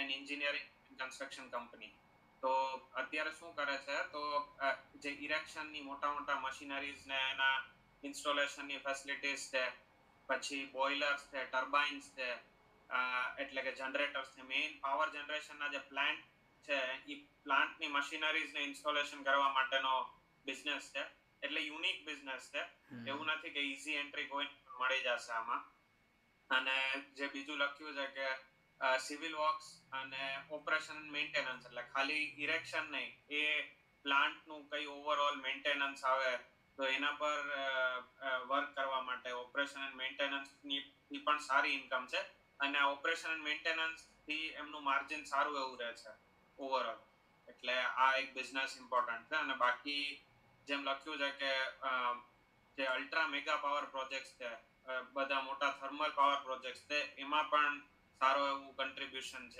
N engineering construction company તો અત્યારે શું કરે છે? તો જે ઇરેક્શનની મોટા મોટા મશીનરીઝ ને એના ઇન્સ્ટોલેશનની ફેસિલિટીઝ છે પછી બોઇલર્સ છે ટર્બાઇન્સ છે એટલે કે જનરેટર્સ છે. મેઇન પાવર જનરેશનના જે પ્લાન્ટ છે એ પ્લાન્ટની મશીનરીઝને ઇન્સ્ટોલેશન કરવા માટેનો બિઝનેસ છે. એટલે યુનિક બિઝનેસ છે. એવું નથી કે ઇઝી એન્ટ્રી કોઈ મળી જશે આમાં. અને જે બીજું લખ્યું છે કે સિવિલ વર્ક્સ અને ઓપરેશન મેન્ટેનન્સ એટલે ખાલી ઇરેક્શન નહીં, એ પ્લાન્ટનું કઈ ઓવરઓલ મેન્ટેનન્સ આવે, તો એના પર વર્ક કરવા માટે ઓપરેશન એન્ડ મેન્ટેનન્સની પણ સારી ઇન્કમ છે. અને ઓપરેશન એન્ડ મેન્ટેનન્સથી એમનું માર્જિન સારું એવું રહે છે ઓવરઓલ એટલે આ એક બિઝનેસ ઇમ્પોર્ટન્ટ છે. અને બાકી જેમ લખ્યું છે કે જે અલ્ટ્રા મેગા પાવર પ્રોજેક્ટ્સ છે બધા મોટા થર્મલ પાવર પ્રોજેક્ટ્સ છે, એમાં પણ સારો એવું કન્ટ્રીબ્યુશન છે.